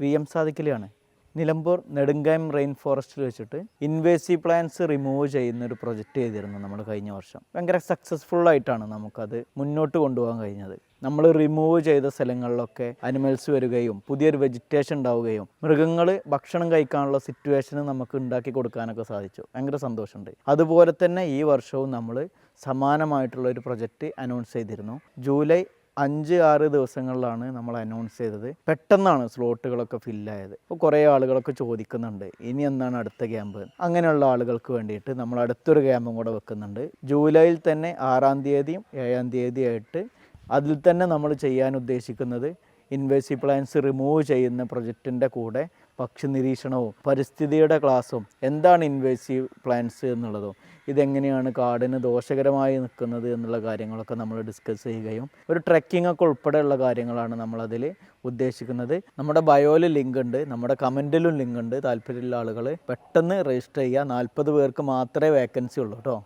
V M സാദിക്കലിയാണ് Nilambur Nedungayam rain ഫോറസ്റ്റിൽ വെച്ചിട്ട് ഇൻവേസീവ് പ്ലാന്റ്സ് റിമൂവ് ചെയ്യുന്ന ഒരു പ്രൊജക്റ്റ് ചെയ്തിരുന്നു നമ്മൾ കഴിഞ്ഞ വർഷം. ഭയങ്കര സക്സസ്ഫുൾ ആയിട്ടാണ് നമുക്കത് മുന്നോട്ട് കൊണ്ടുപോകാൻ കഴിഞ്ഞത്. നമ്മൾ റിമൂവ് ചെയ്ത സ്ഥലങ്ങളിലൊക്കെ അനിമൽസ് വരികയും പുതിയൊരു വെജിറ്റേഷൻ ഉണ്ടാവുകയും മൃഗങ്ങൾ ഭക്ഷണം കഴിക്കാനുള്ള സിറ്റുവേഷൻ നമുക്ക് ഉണ്ടാക്കി കൊടുക്കാനൊക്കെ സാധിച്ചു. ഭയങ്കര സന്തോഷമുണ്ട്. അതുപോലെ തന്നെ ഈ വർഷവും നമ്മൾ സമാനമായിട്ടുള്ള ഒരു പ്രൊജക്റ്റ് അനൗൺസ് ചെയ്തിരുന്നു. ജൂലൈ അഞ്ച് ആറ് ദിവസങ്ങളിലാണ് നമ്മൾ അനൗൺസ് ചെയ്തത്. പെട്ടെന്നാണ് സ്ലോട്ടുകളൊക്കെ ഫില്ലായത് അപ്പോൾ കുറേ ആളുകളൊക്കെ ചോദിക്കുന്നുണ്ട് ഇനി എന്നാണ് അടുത്ത ക്യാമ്പ് അങ്ങനെയുള്ള ആളുകൾക്ക് വേണ്ടിയിട്ട് നമ്മൾ അടുത്തൊരു ക്യാമ്പും കൂടെ വെക്കുന്നുണ്ട്. ജൂലൈയിൽ തന്നെ ആറാം തീയതിയും ഏഴാം തീയതിയായിട്ട് അതിൽ തന്നെ നമ്മൾ ചെയ്യാൻ ഉദ്ദേശിക്കുന്നത് ഇൻവേസി പ്ലാൻസ് റിമൂവ് ചെയ്യുന്ന പ്രൊജക്റ്റിന്റെ കൂടെ പക്ഷി നിരീക്ഷണവും പരിസ്ഥിതിയുടെ ക്ലാസ്സും എന്താണ് ഇൻവേസീവ് പ്ലാന്റ്സ് എന്നുള്ളതും ഇതെങ്ങനെയാണ് കാടിന് ദോഷകരമായി നിൽക്കുന്നത് എന്നുള്ള കാര്യങ്ങളൊക്കെ നമ്മൾ ഡിസ്കസ് ചെയ്യുകയും ഒരു ട്രെക്കിംഗ് ഒക്കെ ഉൾപ്പെടെയുള്ള കാര്യങ്ങളാണ് നമ്മളതിൽ ഉദ്ദേശിക്കുന്നത്. നമ്മുടെ ബയോയിൽ ലിങ്ക് ഉണ്ട് നമ്മുടെ കമന്റിലും ലിങ്ക് ഉണ്ട്. താല്പര്യമുള്ള ആളുകൾ പെട്ടെന്ന് രജിസ്റ്റർ ചെയ്യുക. നാൽപ്പത് പേർക്ക് മാത്രമേ വേക്കൻസി ഉള്ളൂ കേട്ടോ